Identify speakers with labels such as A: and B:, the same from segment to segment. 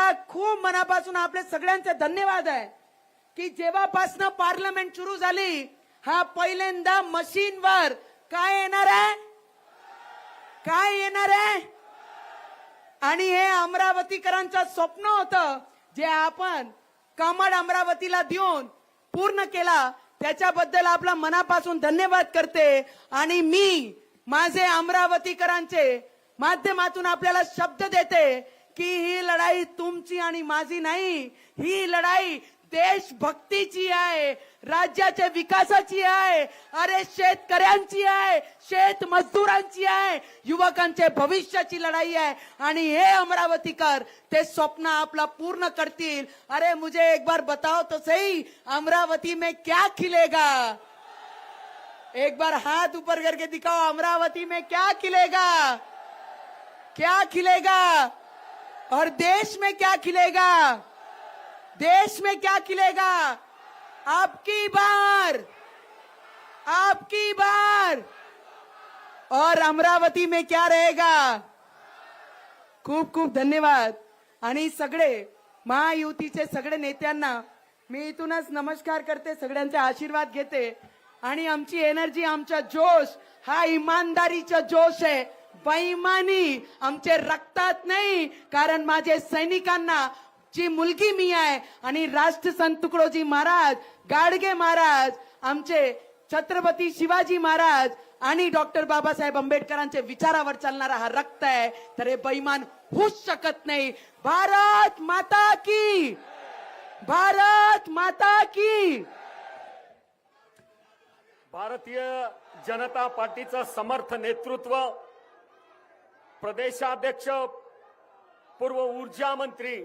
A: मला खूप मनापासून आपले सगळ्यांचे धन्यवाद आहे की जेव्हापासनं पार्लमेंट सुरू झाली हा पहिल्यांदा मशीनवर काय येणार आहे? काय येणार आहे? आणि हे अमरावतीकरांचं स्वप्न होतं जे आपण कमळ अमरावतीला देऊन पूर्ण केला त्याच्याबद्दल आपला मनापासून धन्यवाद करते. आणि मी माझे अमरावतीकरांचे माध्यमातून आपल्याला शब्द देते की ही लढाई तुमची आणि माझी नाही. ही लढाई देशभक्तीची आहे राज्याच्या विकासाची आहे अरे शेतकऱ्यांची आहे शेत मजदूरांची आहे युवकांचे भविष्याची लढाई आहे. आणि हे अमरावतीकर ते स्वप्न आपला पूर्ण करतील. अरे मुझे एक बार बताओ तो सही अमरावती में क्या खिलेगा? एक बार हाथ ऊपर करके दिखाओ अमरावती में क्या खिलेगा? क्या खिलेगा? और देश में क्या खिलेगा? देश में क्या खिलेगा? आपकी बार। आपकी बार। और अमरावती में क्या रहेगा? खूप खूप धन्यवाद. आणि सगळे महायुतीचे सगळे नेत्यांना मी इथूनच नमस्कार करते सगळ्यांचे आशीर्वाद घेते. आणि आमची एनर्जी आमचा जोश हा इमानदारीचा जोश आहे. बैमानी आमचे रक्तात नाही कारण माझे सैनिकांना ची मुलगी मी आहे आणि राष्ट्रसंत तुकडोजी महाराज गाडगे महाराज आमचे छत्रपती शिवाजी महाराज आणि डॉक्टर बाबासाहेब आंबेडकरांच्या विचारावर चालणारा हा रक्त आहे तर हे बैमान होऊच शकत नाही. भारत माता की! भारत माता की!
B: भारतीय जनता पार्टीचं समर्थ नेतृत्व प्रदेशाध्यक्ष पूर्व ऊर्जा मंत्री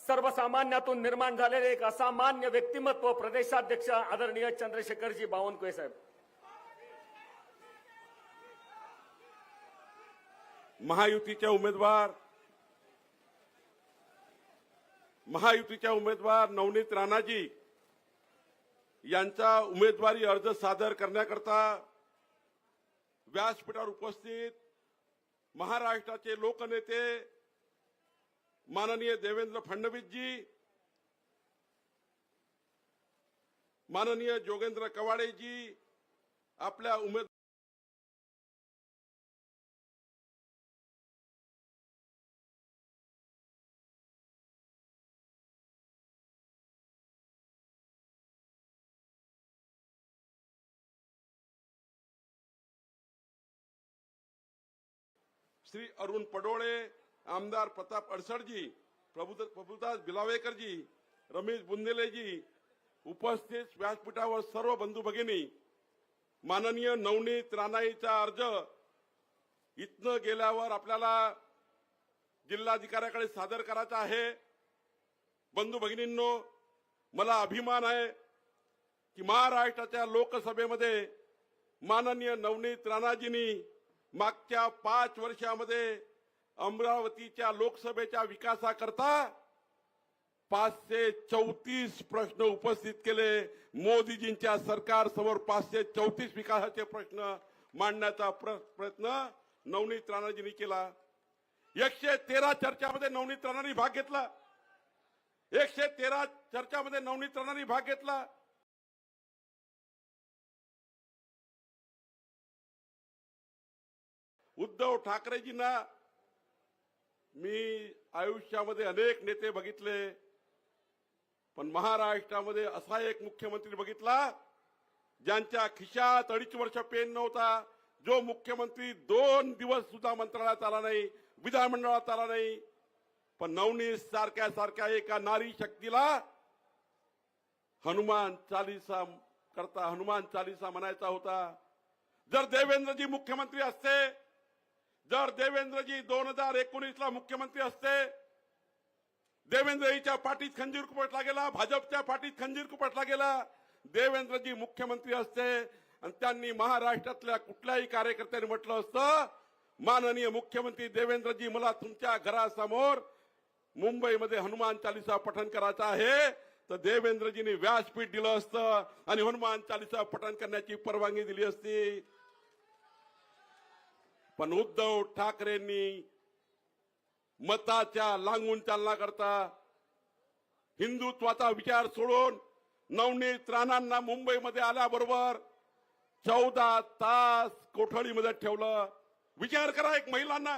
B: सर्वसामान्यातून निर्माण झालेले एक असामान्य व्यक्तिमत्व प्रदेशाध्यक्ष आदरणीय चंद्रशेखरजी बावनकुळे साहेब.
C: महायुतीचे उमेदवार महायुतीच्या उमेदवार नवनीत राणाजी यांचा उमेदवारी अर्ज सादर करण्याकरता व्यासपीठावर उपस्थित महाराष्ट्राचे लोकनेते माननीय देवेंद्र फडणवीसजी माननीय जोगेंद्र कवाडेजी आपल्या उमेद श्री अरुण पडोळे आमदार प्रताप अडसडजी प्रभुदास बिलावेकरजी रमेश बुंदेलेजी उपस्थित व्यासपीठावर सर्व बंधू भगिनी माननीय नवनीत राणाईचा अर्ज इथनं गेल्यावर आपल्याला जिल्हाधिकाऱ्याकडे सादर करायचा आहे. बंधू भगिनींनो मला अभिमान आहे की महाराष्ट्राच्या लोकसभेमध्ये माननीय नवनीत राणाजींनी मागच्या पाच वर्षामध्ये अमरावतीच्या लोकसभेच्या विकासाकरता पाचशे चौतीस प्रश्न उपस्थित केले. मोदीजींच्या सरकारसमोर पाचशे चौतीस विकासाचे प्रश्न मांडण्याचा प्र- प्रयत्न नवनीत राणाजींनी केला. एकशे तेरा चर्चामध्ये नवनीत राणांनी भाग घेतला. एकशे तेरा चर्चामध्ये नवनीत राणांनी भाग घेतला. उद्धव ठाकरेजींना मी आयुष्यामध्ये अनेक नेते बघितले पण महाराष्ट्रामध्ये असा एक मुख्यमंत्री बघितला ज्यांच्या खिशात अडीच वर्ष पेन नव्हता जो मुख्यमंत्री दोन दिवस सुद्धा मंत्रालयात आला नाही विधानमंडळात आला नाही पण नवनीत सारख्या सारख्या एका नारी शक्तीला हनुमान चालीसा करता हनुमान चालीसा म्हणायचा होता. जर देवेंद्रजी मुख्यमंत्री असते जर देवेंद्रजी दोन हजार एकोणीसला मुख्यमंत्री असते देवेंद्रजीच्या पाठीत खंजीर कुपटला गेला भाजपच्या पाठीत खंजीर कुपटला गेला देवेंद्रजी मुख्यमंत्री असते आणि त्यांनी महाराष्ट्रातल्या कुठल्याही कार्यकर्त्यांनी म्हटलं असतं माननीय मुख्यमंत्री देवेंद्रजी मला तुमच्या घरासमोर मुंबईमध्ये हनुमान चालीसा पठण करायचं आहे तर देवेंद्रजींनी व्यासपीठ दिलं असतं आणि हनुमान चालीसा पठण करण्याची परवानगी दिली असती. पण उद्धव ठाकरेंनी मताच्या लागून चालना करता हिंदुत्वाचा विचार सोडून नवनीत राणांना मुंबईमध्ये आल्याबरोबर चौदा तास कोठडीमध्ये ठेवलं. विचार करा एक महिलांना.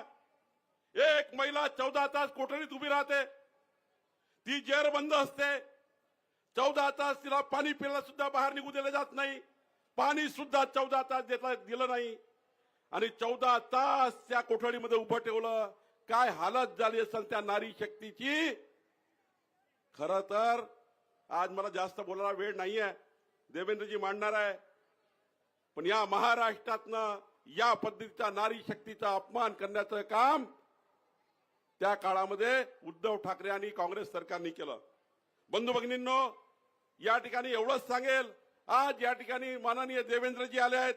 C: एक महिला चौदा तास कोठडीत उभी राहते. ती जेर बंद असते. चौदा तास तिला पाणी पिला सुद्धा बाहेर निघू दिलं जात नाही. पाणी सुद्धा चौदा तास देता दिलं नाही. आणि चौदा तास त्या कोठडीमध्ये उभं ठेवलं. काय हालत झाली असेल त्या नारी शक्तीची? खर तर आज मला जास्त बोलायला वेळ नाहीये. देवेंद्रजी मांडणार आहे. पण या महाराष्ट्रातनं या पद्धतीचा नारी शक्तीचा अपमान करण्याचं काम त्या काळामध्ये उद्धव ठाकरे आणि काँग्रेस सरकारने केलं. बंधू भगिनींनो या ठिकाणी एवढंच सांगेल. आज या ठिकाणी माननीय देवेंद्रजी आले आहेत.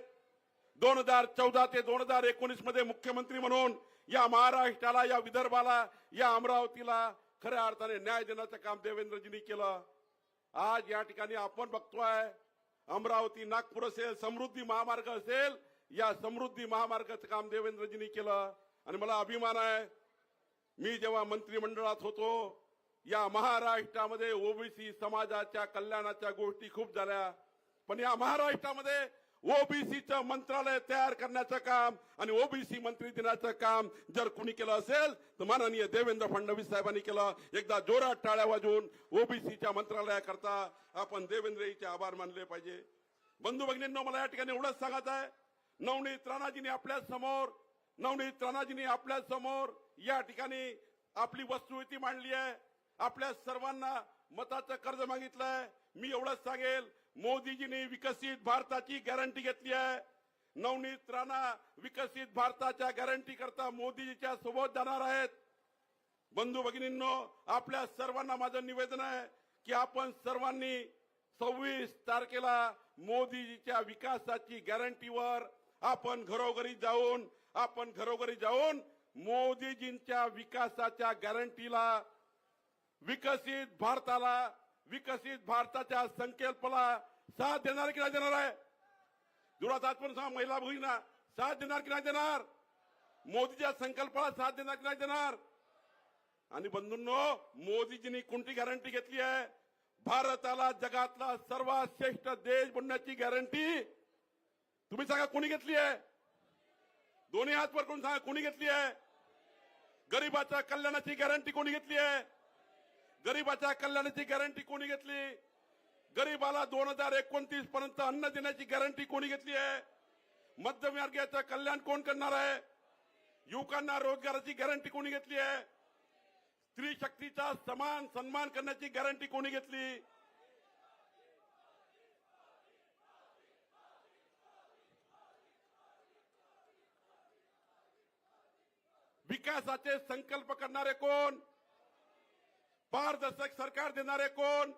C: दोन हजार चौदा ते दोन हजार एकोणीसमध्ये मुख्यमंत्री म्हणून या महाराष्ट्राला या विदर्भाला या अमरावतीला खऱ्या अर्थाने न्याय देण्याचं काम देवेंद्रजींनी केलं. आज या ठिकाणी आपण बघतोय अमरावती नागपूर असेल समृद्धी महामार्ग असेल या समृद्धी महामार्गाचं काम देवेंद्रजींनी केलं. आणि मला अभिमान आहे मी जेव्हा मंत्रिमंडळात होतो या महाराष्ट्रामध्ये ओबीसी समाजाच्या कल्याणाच्या गोष्टी खूप झाल्या. पण या महाराष्ट्रामध्ये ओबीसीचं मंत्रालय तयार करण्याचं काम आणि ओबीसी मंत्री दिनाचं काम जर कुणी केलं असेल तर माननीय देवेंद्र फडणवीस साहेबांनी केलं. एकदा जोरात टाळ्या वाजवून ओबीसीच्या मंत्रालयाकरता आपण देवेंद्रजीचे आभार मानले पाहिजे. बंधू भगिनींनो मला या ठिकाणी एवढंच सांगत आहे. नवनीत राणाजींनी आपल्यासमोर नवनीत राणाजींनी आपल्यासमोर या ठिकाणी आपली वस्तुस्थिती मांडली आहे. आपल्या सर्वांना मताचं कर्ज मागितलंय. मी एवढंच सांगेल मोदीजींनी विकसित भारताची गॅरंटी घेतली आहे. नवनीत राणा विकसित भारताच्या गॅरंटी करता मोदीजीच्या सोबत जाणार आहेत. बंधू भगिनींनो आपल्या सर्वांना माझं निवेदन आहे की आपण सर्वांनी सव्वीस तारखेला मोदीजीच्या विकासाची गॅरंटीवर आपण घरोघरी जाऊन आपण घरोघरी जाऊन मोदीजींच्या विकासाच्या गॅरंटीला विकसित भारताला विकसित भारताच्या संकल्पाला साथ देणार की नाही देणार आहे? जुळात पण सांग महिला भगिनींना साथ देणार की नाही देणार? मोदीच्या संकल्पाला साथ देणार की नाही देणार? आणि बंधूंनो मोदीजींनी कोणती गॅरंटी घेतली आहे? भारताला जगातला सर्वात श्रेष्ठ देश बनण्याची गॅरंटी तुम्ही सांगा कोणी घेतली आहे? दोन्ही हात वर करून सांगा कोणी घेतली आहे? गरीबाच्या कल्याणाची गॅरंटी कोणी घेतली आहे? गरीबाच्या कल्याणाची गॅरंटी कोणी घेतली? गरीबाला दोन हजार एकोणतीस पर्यंत अन्न देण्याची गॅरंटी कोणी घेतली आहे? मध्यमवर्गीयाचं कल्याण कोण करणार आहे? युवकांना रोजगाराची गॅरंटी कोणी घेतली आहे? स्त्री शक्तीचा समान सन्मान करण्याची गॅरंटी कोणी घेतली? विकासाचे संकल्प करणारे कोण? पारदर्शक सरकार देणारे कोण?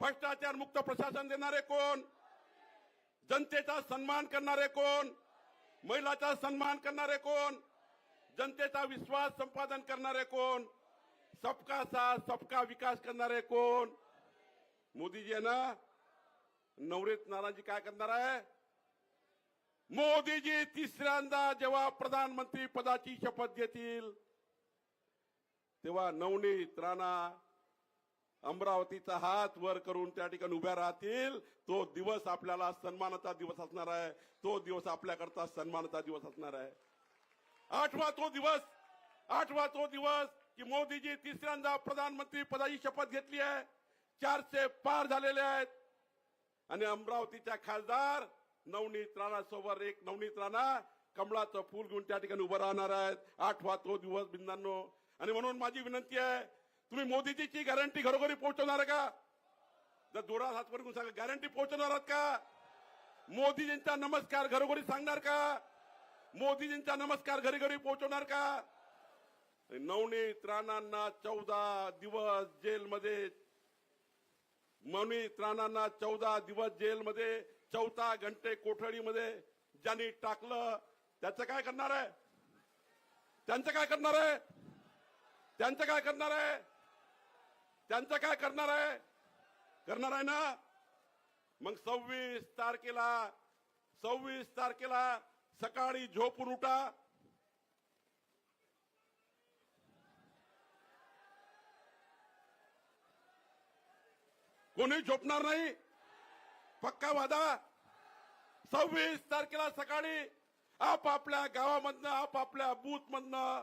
C: भ्रष्टाचार मुक्त प्रशासन देणारे कोण? जनतेचा सन्मान करणारे कोण? महिलाचा सन्मान करणारे कोण? जनतेचा विश्वास संपादन करणारे कोण? सबका साथ सबका विकास करणारे कोण? मोदीजी आहे ना? नवरेत नानाजी काय करणार आहे? मोदीजी तिसऱ्यांदा जेव्हा प्रधानमंत्री पदाची शपथ घेतील तेव्हा नवनीत राणा अमरावतीचा हात वर करून त्या ठिकाणी उभ्या राहतील. तो दिवस आपल्याला सन्मानाचा दिवस असणार आहे. तो दिवस आपल्याकरता सन्मानाचा दिवस असणार आहे. आठवा तो दिवस आठवा तो दिवस की मोदीजी तिसऱ्यांदा प्रधानमंत्री पदाची शपथ घेतली आहे. चारशे पार झालेले आहेत. आणि अमरावतीच्या खासदार नवनीत राणा सोबत एक नवनीत राणा कमळाचं फूल घेऊन त्या ठिकाणी उभं राहणार आहेत. आठवा तो दिवस बिंदांनो आणि म्हणून माझी विनंती आहे तुम्ही मोदीजीची गॅरंटी घरोघरी पोहोचवणार का? जर जोरात हात करून सांगा गॅरंटी पोहोचवणार आहात का? मोदीजींचा नमस्कार घरोघरी सांगणार का? मोदीजींचा नमस्कार घरी घरी पोहोचवणार का? नवनीत राणांना चौदा दिवस जेलमध्ये नवनीत राणांना चौदा दिवस जेलमध्ये चौदा घंटे कोठडीमध्ये ज्यांनी टाकलं त्याचं काय करणार आहे? त्यांचं काय करणार आहे? त्यांचं काय करणार आहे? त्यांचं काय करणार आहे? करणार आहे ना? मग सव्वीस तारखेला सव्वीस तारखेला सकाळी झोपून उठा. कोणी झोपणार नाही? पक्का वादा? सव्वीस तारखेला सकाळी आपापल्या गावामधनं आपापल्या बूथमधनं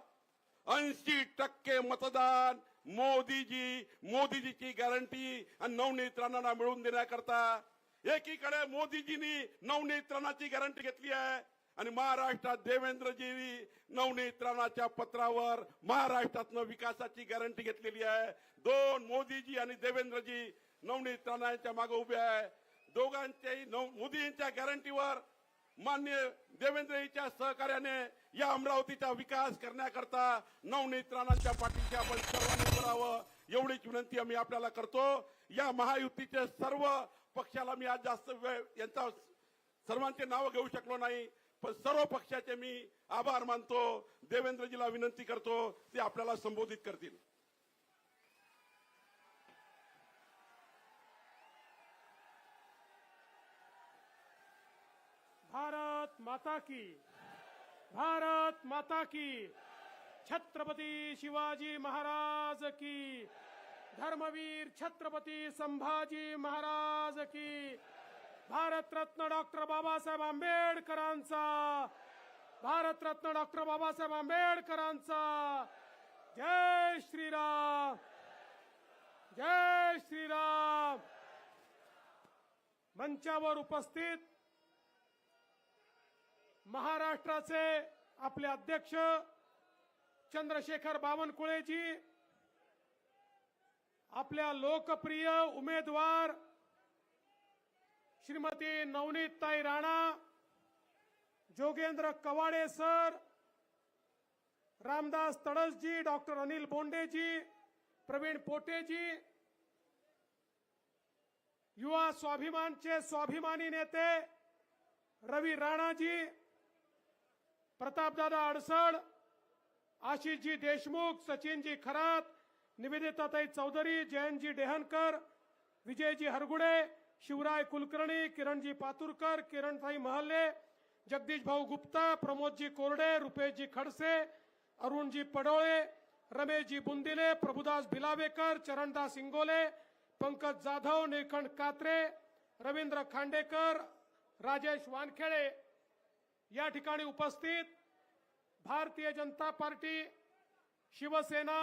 C: ऐंशी टक्के मतदान मोदीजी मोदीजीची गॅरंटी आणि नवनेत्रांना मिळवून देण्याकरता. एकीकडे मोदीजींनी नवनेत्रांची गॅरंटी घेतली आहे आणि महाराष्ट्रात देवेंद्रजींनी नवनीतरणाच्या पत्रावर महाराष्ट्रातनं विकासाची गॅरंटी घेतलेली आहे. दोन मोदीजी आणि देवेंद्रजी नवनीत मागे उभे आहे. दोघांच्याही नव- मोदींच्या गॅरंटीवर मान्य देवेंद्रजीच्या सहकार्याने या अमरावतीचा विकास करण्याकरता नवनीत राणांच्या पाठीशी आपण सर्वांनी करावं एवढीच विनंती आम्ही आपल्याला करतो. या महायुतीचे सर्व पक्षाला मी आज जास्त वेळ यांचा सर्वांचे नाव घेऊ शकलो नाही पण सर्व पक्षाचे मी आभार मानतो. देवेंद्रजीला विनंती करतो ते आपल्याला संबोधित करतील.
D: भारत माता की। भारत माता की। छत्रपती शिवाजी महाराज की। धर्मवीर छत्रपती संभाजी महाराज की। भारतरत्न डॉक्टर बाबासाहेब आंबेडकरांचा। भारतरत्न डॉक्टर बाबासाहेब आंबेडकरांचा। जय श्रीराम। जय श्रीराम। मंचावर उपस्थित महाराष्ट्राचे आपले अध्यक्ष चंद्रशेखर बावनकुळेजी आपल्या लोकप्रिय उमेदवार श्रीमती नवनीतताई राणा जोगेंद्र कवाडे सर रामदास तडसजी डॉक्टर अनिल बोंडेजी प्रवीण पोटेजी युवा स्वाभिमानचे स्वाभिमानी नेते रवी राणाजी प्रतापदादा अडसड आशिषजी देशमुख सचिनजी खरात निवेदिताताई चौधरी जयंतजी डेहनकर विजयजी हरगुडे शिवराय कुलकर्णी किरणजी पातुरकर किरणसाई महल्ले जगदीश भाऊ गुप्ता प्रमोदजी कोरडे रुपेशजी खडसे अरुणजी पडोळे रमेशजी बुंदिले प्रभुदास भिलावेकर चरणदास इंगोले पंकज जाधव निळखंड कात्रे रवींद्र खांडेकर राजेश वानखेडे या ठिकाणी उपस्थित भारतीय जनता पार्टी शिवसेना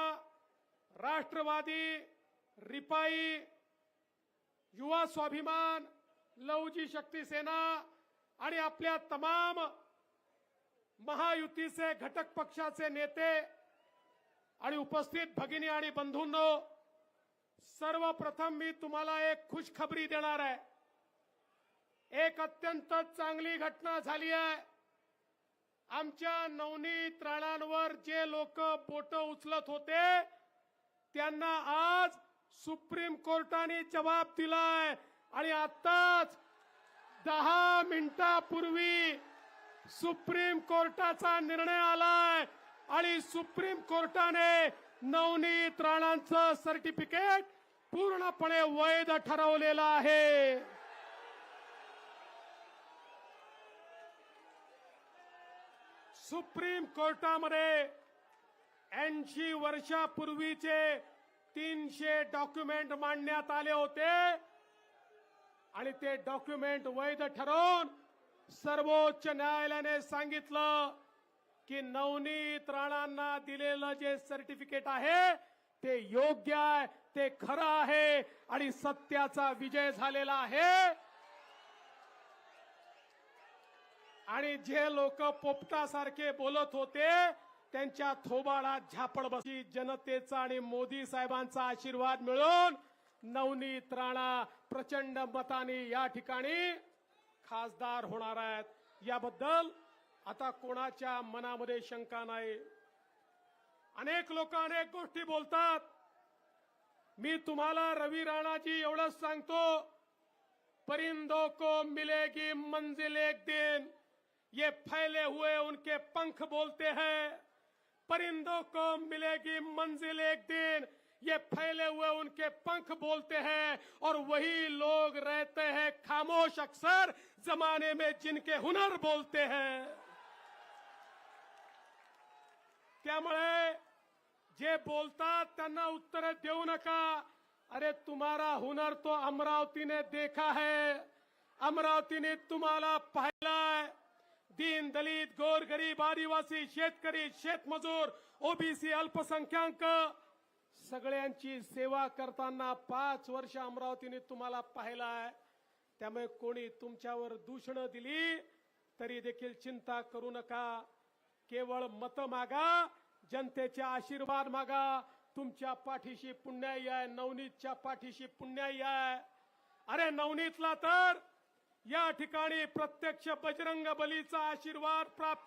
D: राष्ट्रवादी रिपाई युवा स्वाभिमान लवजी शक्ती सेना आणि आपल्या तमाम महायुतीचे घटक पक्षाचे नेते आणि उपस्थित भगिनी आणि बंधूंनो सर्वप्रथम मी तुम्हाला एक खुशखबरी देणार आहे. एक अत्यंत चांगली घटना झाली आहे. आमच्या नवनीत राणांवर जे लोक बोट उचलत होते त्यांना आज सुप्रीम कोर्टाने जबाब दिलाय. आणि आताच दहा मिनिटापूर्वी सुप्रीम कोर्टाचा निर्णय आलाय. आणि सुप्रीम कोर्टाने नवनीत राणांचं सर्टिफिकेट पूर्णपणे वैध ठरवलेलं आहे. सुप्रीम कोर्टामध्ये ऐंशी वर्षापूर्वीचे तीनशे डॉक्युमेंट मांडण्यात आले होते. आणि ते डॉक्युमेंट वैध ठरवून सर्वोच्च न्यायालयाने सांगितलं की नवनीत राणांना दिलेलं जे सर्टिफिकेट आहे ते योग्य आहे ते खरं आहे आणि सत्याचा विजय झालेला आहे. आणि जे लोक पोपटासारखे बोलत होते त्यांच्या थोबाडा झापड बसी जनतेचा आणि मोदी साहेबांचा आशीर्वाद मिळून नवनीत राणा प्रचंड मताने या ठिकाणी खासदार होणार आहेत. याबद्दल आता कोणाच्या मनामध्ये शंका नाही. अनेक लोक अनेक गोष्टी बोलतात. मी तुम्हाला रवी राणाजी एवढंच सांगतो. परिंदो को मिलेगी मंजिल एक दिन. ये फैले हुए उनके पंख बोलते हैं, परिंदों को मिलेगी मंजिल एक दिन। ये फैले हुए उनके पंख बोलते हैं और वही लोग रहते हैं खामोश अक्सर, जमाने में जिनके हुनर बोलते हैं। क्या त्यामुळे जे बोलतात त्यांना उत्तर देऊ नका। अरे तुम्हारा हुनर तो अमरावती ने देखा है। अमरावती ने तुम्हाला पाहिलाय दीन दलित गोर गरीब आदिवासी शेतकरी शेतमजूर ओबीसी अल्पसंख्याक सगळ्यांची सेवा करताना पाच वर्ष अमरावतीने तुम्हाला पाहिलाय त्यामुळे कोणी तुमच्यावर दूषणं दिली तरी देखील चिंता करू नका. केवळ मत मागा जनतेचे आशीर्वाद मागा. तुमच्या पाठीशी पुण्याई आहे नवनीतच्या पाठीशी पुण्याई आहे. अरे नवनीतला तर या ठिकाणी प्रत्यक्ष बजरंग बलीचा आशीर्वाद प्राप्त